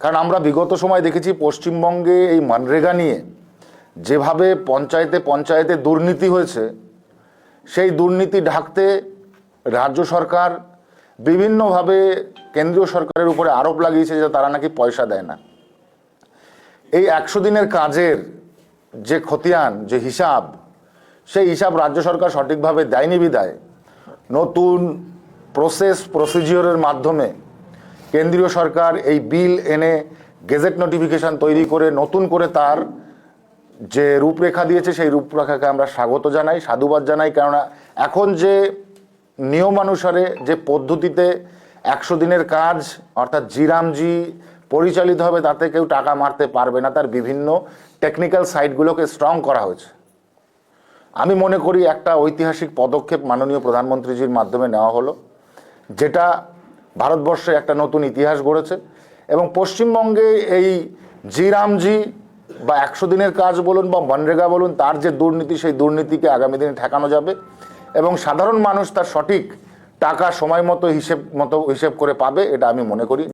কারণ আমরা বিগত সময় দেখেছি পশ্চিমবঙ্গে এই মানরেগা নিয়ে যেভাবে পঞ্চায়েতে পঞ্চায়েতে দুর্নীতি হয়েছে, সেই দুর্নীতি ঢাকতে রাজ্য সরকার বিভিন্নভাবে কেন্দ্রীয় সরকারের উপরে আরোপ লাগিয়েছে যে তারা নাকি পয়সা দেয় না। এই একশো দিনের কাজের যে খতিয়ান, যে হিসাব, সেই হিসাব রাজ্য সরকার সঠিকভাবে দেয়নি বিদায় নতুন প্রসেস প্রসিজিওরের মাধ্যমে কেন্দ্রীয় সরকার এই বিল এনে গেজেট নোটিফিকেশন তৈরি করে, নতুন করে তার যে রূপরেখা দিয়েছে, সেই রূপরেখাকে আমরা স্বাগত জানাই, সাধুবাদ জানাই। কেননা এখন যে নিয়মানুসারে, যে পদ্ধতিতে একশো দিনের কাজ, অর্থাৎ জিরামজি পরিচালিত হবে, তাতে কেউ টাকা মারতে পারবে না। তার বিভিন্ন টেকনিক্যাল সাইটগুলোকে স্ট্রং করা হয়েছে। আমি মনে করি একটা ঐতিহাসিক পদক্ষেপ মাননীয় প্রধানমন্ত্রীজির মাধ্যমে নেওয়া হলো, যেটা ভারতবর্ষে একটা নতুন ইতিহাস গড়েছে এবং পশ্চিমবঙ্গে এই জিরামজি বা একশো দিনের কাজ বলুন বা মনরেগা বলুন, তার যে দুর্নীতি, সেই দুর্নীতিকে আগামী দিনে ঠেকানো যাবে এবং সাধারণ মানুষ তার সঠিক টাকা সময় মতো হিসেব মতো হিসেব করে পাবে, এটা আমি মনে করি।